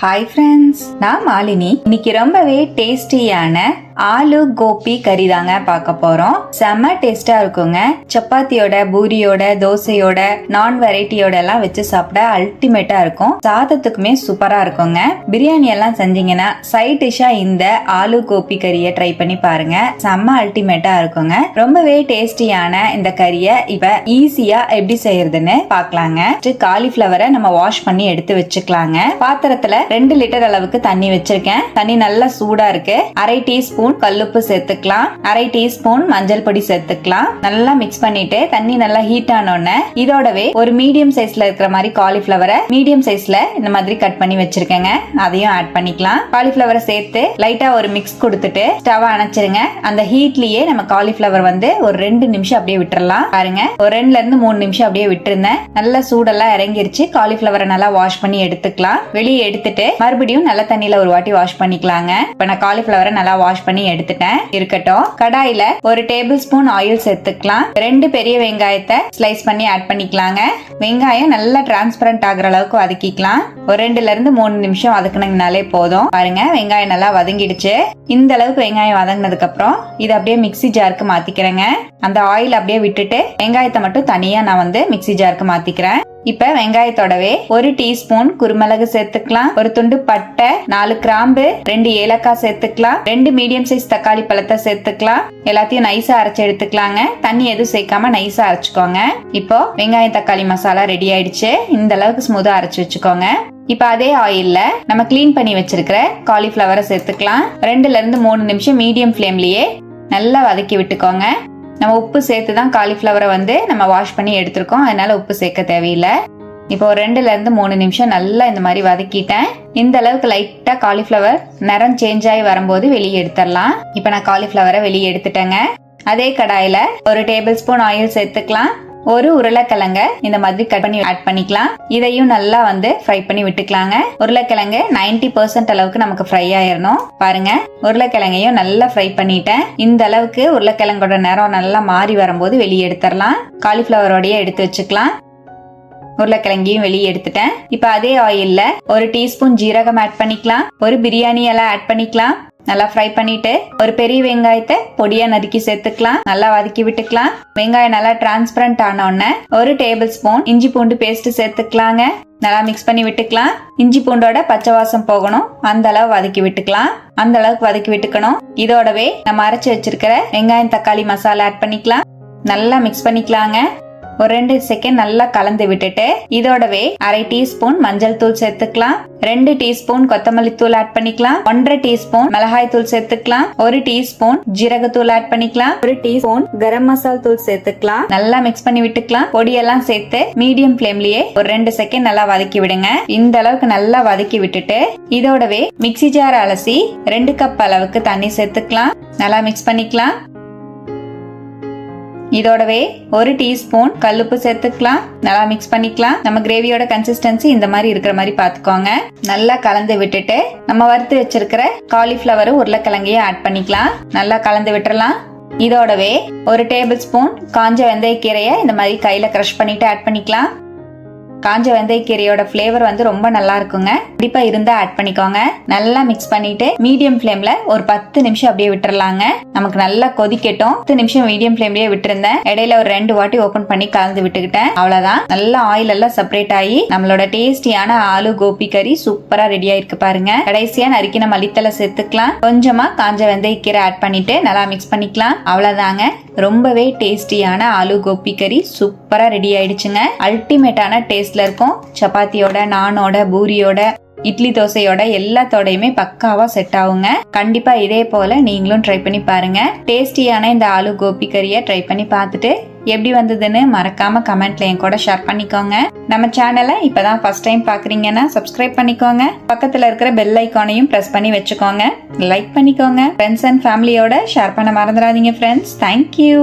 Hi friends நான் மாலினி. இன்னைக்கு ரொம்பவே டேஸ்டியான ஆலு கோபி கறி தாங்க பார்க்க போறோம். செம்ம டேஸ்டா இருக்குங்க. சப்பாத்தியோட பூரியோட தோசையோட நான் வெரைட்டியோட எல்லாம் வச்சு சாப்பிட அல்டிமேட்டா இருக்கும். சாதத்துக்குமே சூப்பரா இருக்குங்க. பிரியாணி எல்லாம் செஞ்சீங்கன்னா சைட் டிஷ்ஷா இந்த ஆலு கோபி கறியை ட்ரை பண்ணி பாருங்க. செம்ம அல்டிமேட்டா இருக்குங்க. ரொம்பவே டேஸ்டியான இந்த கறியை இப்ப ஈஸியா எப்படி செய்யறதுன்னு பார்க்கலாங்க. காலிஃபிளவரை நம்ம வாஷ் பண்ணி எடுத்து வச்சுக்கலாங்க. பாத்திரத்துல ரெண்டு லிட்டர் அளவுக்கு தண்ணி வச்சிருக்கேன். தண்ணி நல்லா சூடா இருக்கு. அரை டீஸ்பூன் கல்லுப்பு சேர்த்துக்கலாம். அரை டீஸ்பூன் மஞ்சள் பொடி சேர்த்துக்கலாம். நல்லா மிக்ஸ் பண்ணிட்டு தண்ணி நல்லா ஹீட் ஆனோடனே இதோடவே ஒரு மீடியம் சைஸ்ல இருக்கிற மாதிரி காலிஃபிளவரை மீடியம் சைஸ்ல இந்த மாதிரி கட் பண்ணி வச்சிருக்கேங்க. அதையும் ஆட் பண்ணிக்கலாம். காலிஃபிளவரை சேர்த்து லைட்டா ஒரு மிக்ஸ் கொடுத்துட்டு ஸ்டவ் அணைச்சிருங்க. அந்த ஹீட்லயே நம்ம காலிஃபிளவர் வந்து ஒரு ரெண்டு நிமிஷம் அப்படியே விட்டுறலாம். பாருங்க ஒரு ரெண்டுல இருந்து மூணு நிமிஷம் அப்படியே விட்டுருந்தேன். நல்லா சூடெல்லாம் இறங்கிருச்சு. காலிஃபிளவரை நல்லா வாஷ் பண்ணி எடுத்துக்கலாம். வெளியே எடுத்துட்டு மறுபடியும் நல்ல தண்ணியில ஒரு வாட்டி வாஷ் பண்ணிக்கலாங்க. இப்ப நான் காலிஃபிளவரை நல்லா வாஷ் பண்ணி எடுத்துட்டேன். இருக்கட்டும். கடாயில ஒரு டேபிள் ஸ்பூன் ஆயில் சேர்த்துக்கலாம். ரெண்டு பெரிய வெங்காயத்தை ஸ்லைஸ் பண்ணி ஆட் பண்ணிக்கலாங்க. வெங்காயம் நல்லா டிரான்ஸ்பரண்ட் ஆகுற அளவுக்கு வதக்கிக்கலாம். ஒரு ரெண்டுல இருந்து மூணு நிமிஷம் வதக்குனீங்கனாலே போதும். பாருங்க வெங்காயம் நல்லா வதங்கிடுச்சு. இந்த அளவுக்கு வெங்காயம் வதங்கினதுக்கு அப்புறம் இதை அப்படியே மிக்ஸி ஜாருக்கு மாத்திக்கிறேங்க. அந்த ஆயில் அப்படியே விட்டுட்டு வெங்காயத்தை மட்டும் தனியா நான் வந்து மிக்சி ஜாருக்கு மாத்திக்கிறேன். இப்ப வெங்காயத்தோடவே ஒரு டீஸ்பூன் குருமிளகு சேர்த்துக்கலாம். ஒரு துண்டு பட்டை நாலு கிராம்பு ரெண்டு ஏலக்காய் சேர்த்துக்கலாம். ரெண்டு மீடியம் சைஸ் தக்காளி பழத்தை சேர்த்துக்கலாம். எல்லாத்தையும் நைஸா அரைச்சு எடுத்துக்கலாங்க. தண்ணி எதுவும் சேர்க்காம நைஸா அரைச்சுக்கோங்க. இப்போ வெங்காயம் தக்காளி மசாலா ரெடி ஆயிடுச்சு. இந்த அளவுக்கு ஸ்மூதா அரைச்சு வச்சுக்கோங்க. இப்போ அதே ஆயில்ல நம்ம க்ளீன் பண்ணி வச்சிருக்கிற காலிஃப்ளவரை சேர்த்துக்கலாம். ரெண்டுல இருந்து மூணு நிமிஷம் மீடியம் ஃப்ளேம்லயே நல்லா வதக்கி விட்டுக்கோங்க. நம்ம உப்பு சேர்த்து தான் காலிஃப்ளவரை வந்து நம்ம வாஷ் பண்ணி எடுத்திருக்கோம். அதனால உப்பு சேர்க்க தேவையில்லை. இப்போ ஒரு ரெண்டுல இருந்து மூணு நிமிஷம் நல்லா இந்த மாதிரி வதக்கிட்டேன். இந்த அளவுக்கு லைட்டா காலிஃப்ளவர் நிறம் சேஞ்ச் ஆகி வரும்போது வெளியே எடுத்துடலாம். இப்போ நான் காலிஃப்ளவரை வெளியே எடுத்துட்டேங்க. அதே கடாயில ஒரு டேபிள் ஸ்பூன் ஆயில் சேர்த்துக்கலாம். ஒரு உருளைக்கிழங்க இந்த மாதிரி கட் பண்ணி ஆட் பண்ணிக்கலாம். இதையும் நல்லா வந்து ஃப்ரை பண்ணி விட்டுக்கலாங்க. உருளைக்கிழங்கு 90% பர்சன்ட் அளவுக்கு நமக்கு ஃப்ரை ஆயிரணும். பாருங்க உருளைக்கிழங்கையும் நல்லா ஃப்ரை பண்ணிட்டேன். இந்த அளவுக்கு உருளைக்கிழங்கோட நிறம் நல்லா மாறி வரும்போது வெளியே எடுத்துடலாம். காலிஃபிளவரோடய எடுத்து வச்சுக்கலாம். உருளைக்கிழங்கையும் வெளியே எடுத்துட்டேன். இப்போ அதே ஆயில்ல ஒரு டீஸ்பூன் ஜீரகம் ஆட் பண்ணிக்கலாம். ஒரு பிரியாணி எல்லாம் ஆட் பண்ணிக்கலாம். நல்லா ஃப்ரை பண்ணிட்டு ஒரு பெரிய வெங்காயத்தை பொடியா நறுக்கி சேர்த்துக்கலாம். நல்லா வதக்கி விட்டுக்கலாம். வெங்காயம் நல்லா டிரான்ஸ்பரண்ட் ஆனோடனே ஒரு டேபிள் ஸ்பூன் இஞ்சி பூண்டு பேஸ்ட் சேர்த்துக்கலாங்க. நல்லா மிக்ஸ் பண்ணி விட்டுக்கலாம். இஞ்சி பூண்டோட பச்சை வாசம் போகணும். அந்த அளவு வதக்கி விட்டுக்கலாம். அந்த அளவுக்கு வதக்கி விட்டுக்கணும். இதோடவே நம்ம அரைச்சு வச்சிருக்கிற வெங்காயம் தக்காளி மசாலா ஆட் பண்ணிக்கலாம். நல்லா மிக்ஸ் பண்ணிக்கலாங்க. ஒரு ரெண்டு செகண்ட் நல்லா கலந்து விட்டுட்டு இதோடவே அரை டீஸ்பூன் மஞ்சள் தூள் சேர்த்துக்கலாம். ரெண்டு டீஸ்பூன் கொத்தமல்லி தூள் ஆட் பண்ணிக்கலாம். ஒன்றரை டீஸ்பூன் மிளகாய் தூள் சேர்த்துக்கலாம். ஒரு டீஸ்பூன் ஜீரகத்தூள் ஆட் பண்ணிக்கலாம். ஒரு டீஸ்பூன் கரம் மசால் தூள் சேர்த்துக்கலாம். நல்லா மிக்ஸ் பண்ணி விட்டுக்கலாம். பொடியெல்லாம் சேர்த்து மீடியம் ஃபிளேம்லயே ஒரு ரெண்டு செகண்ட் நல்லா வதக்கி விடுங்க. இந்த அளவுக்கு நல்லா வதக்கி விட்டுட்டு இதோடவே மிக்ஸி ஜார் அலசி ரெண்டு கப் அளவுக்கு தண்ணி சேர்த்துக்கலாம். நல்லா மிக்ஸ் பண்ணிக்கலாம். இதோடவே ஒரு டீஸ்பூன் கல்லுப்பு சேர்த்துக்கலாம். நல்லா மிக்ஸ் பண்ணிக்கலாம். நம்ம கிரேவியோட கன்சிஸ்டன்சி இந்த மாதிரி இருக்கிற மாதிரி பார்த்துக்கோங்க. நல்லா கலந்து விட்டுட்டு நம்ம வறுத்து வச்சிருக்கிற காலிஃப்ளவரும் உருளைக்கிழங்கையும் ஆட் பண்ணிக்கலாம். நல்லா கலந்து விட்டுறலாம். இதோடவே ஒரு டேபிள் ஸ்பூன் காஞ்ச வெந்தயக்கீரையை இந்த மாதிரி கையில க்ரஷ் பண்ணிட்டு ஆட் பண்ணிக்கலாம். காஞ்ச வெந்தயக்கீரையோட ஃப்ளேவர் வந்து ரொம்ப நல்லா இருக்குங்க. கண்டிப்பா இருந்தா ஆட் பண்ணிக்கோங்க. நல்லா மிக்ஸ் பண்ணிட்டு மீடியம் ஃப்ளேம்ல ஒரு பத்து நிமிஷம் அப்படியே விட்டுறலாங்க. நமக்கு நல்லா கொதிக்கட்டும். பத்து நிமிஷம் மீடியம் ஃப்ளேம்லயே விட்டுருந்தேன். இடையில ஒரு ரெண்டு வாட்டி ஓபன் பண்ணி கலந்து விட்டுக்கிட்டேன். அவ்வளவுதான். நல்லா ஆயில் எல்லாம் செப்பரேட் ஆகி நம்மளோட டேஸ்டியான ஆலு கோபி கறி சூப்பரா ரெடி ஆயிருக்கு பாருங்க. கடைசியா நறுக்கின மல்லித்தலை சேர்த்துக்கலாம். கொஞ்சமா காஞ்ச வெந்தயக்கீரை ஆட் பண்ணிட்டு நல்லா மிக்ஸ் பண்ணிக்கலாம். அவ்வளவுதாங்க. ரொம்பவே டேஸ்டியான ஆலு கோபி கறி சூப்பரா ரெடி ஆயிடுச்சுங்க. அல்டிமேட்டான டேஸ்ட் டேஸ்ட்ல இருக்கும். சப்பாத்தியோட நானோட பூரியோட இட்லி தோசையோட எல்லாத்தோடையுமே பக்காவா செட் ஆகுங்க. கண்டிப்பா இதே போல நீங்களும் ட்ரை பண்ணி பாருங்க. டேஸ்டியான இந்த ஆலு கோபி கறியை ட்ரை பண்ணி பார்த்துட்டு எப்படி வந்ததுன்னு மறக்காம கமெண்ட்ல என் கூட ஷேர் பண்ணிக்கோங்க. நம்ம சேனலை இப்பதான் ஃபர்ஸ்ட் டைம் பாக்குறீங்கன்னா சப்ஸ்கிரைப் பண்ணிக்கோங்க. பக்கத்துல இருக்கிற பெல் ஐக்கானையும் பிரஸ் பண்ணி வச்சுக்கோங்க. லைக் பண்ணிக்கோங்க. ஃப்ரெண்ட்ஸ் அண்ட் ஃபேமிலியோட ஷேர் பண்ண மறந்துடாதீங்க ஃப்ரெண்ட்ஸ் தேங்க்யூ